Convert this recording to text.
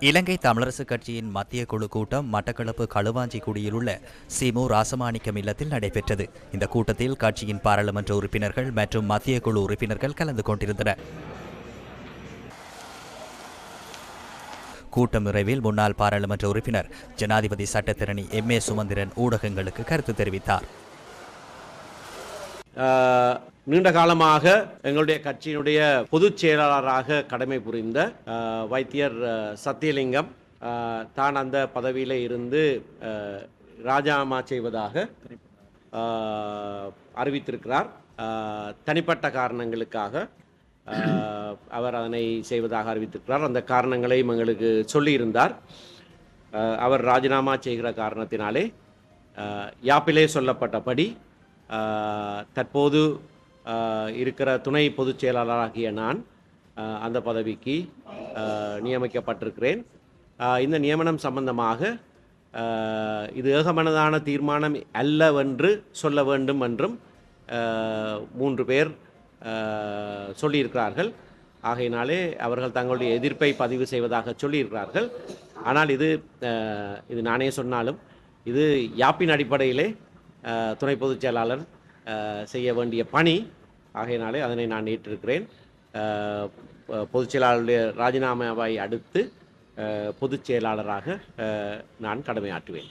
இலங்கை தமிழரசு கட்சியின் மத்திய குழு கூட்டம் மட்டக்களப்பு களுவாஞ்சிக்குடியில் உள்ள சிமு ராசமாணிக்கம் இல்லத்தில் நடைபெற்றது. இந்த கூட்டத்தில் கட்சியின் பாராளுமன்ற உறுப்பினர்கள் மற்றும் மத்திய குழு உறுப்பினர்கள் கலந்து கொண்டிருந்தனர். கூட்டம் நிறைவில் முன்னாள் பாராளுமன்ற உறுப்பினர் ஜனாதிபதி சட்டத்திரணி எம் ஏ சுமந்திரன் ஊடகங்களுக்கு கருத்து தெரிவித்தார். நீண்ட காலமாக எங்களுடைய கட்சியினுடைய பொதுச் செயலாளராக கடமை புரிந்த வைத்தியர் சத்தியலிங்கம் தான் அந்த பதவியில் இருந்து ராஜினாமா செய்வதாக அறிவித்திருக்கிறார். தனிப்பட்ட காரணங்களுக்காக அவர் அதனை செய்வதாக அறிவித்திருக்கிறார். அந்த காரணங்களையும் எங்களுக்கு சொல்லியிருந்தார். அவர் ராஜினாமா செய்கிற காரணத்தினாலே யாப்பிலே சொல்லப்பட்டபடி தற்போது இருக்கிற துணை பொதுச் செயலாளராகிய நான் அந்த பதவிக்கு நியமிக்கப்பட்டிருக்கிறேன். இந்த நியமனம் சம்பந்தமாக இது ஏகமனதான தீர்மானம் அல்லவென்று சொல்ல வேண்டும் என்றும் மூன்று பேர் சொல்லியிருக்கிறார்கள். ஆகையினாலே அவர்கள் தங்களுடைய எதிர்ப்பை பதிவு செய்வதாக சொல்லியிருக்கிறார்கள். ஆனால் இது இது நானே சொன்னாலும் இது யாப்பின் அடிப்படையிலே துணை பொதுச் செயலாளர் செய்ய வேண்டிய பணி. ஆகையினாலே அதனை நான் ஏற்றிருக்கிறேன். பொதுச் செயலாளருடைய ராஜினாமாவை அடுத்து பொதுச் செயலாளராக நான் கடமையாற்றுவேன்.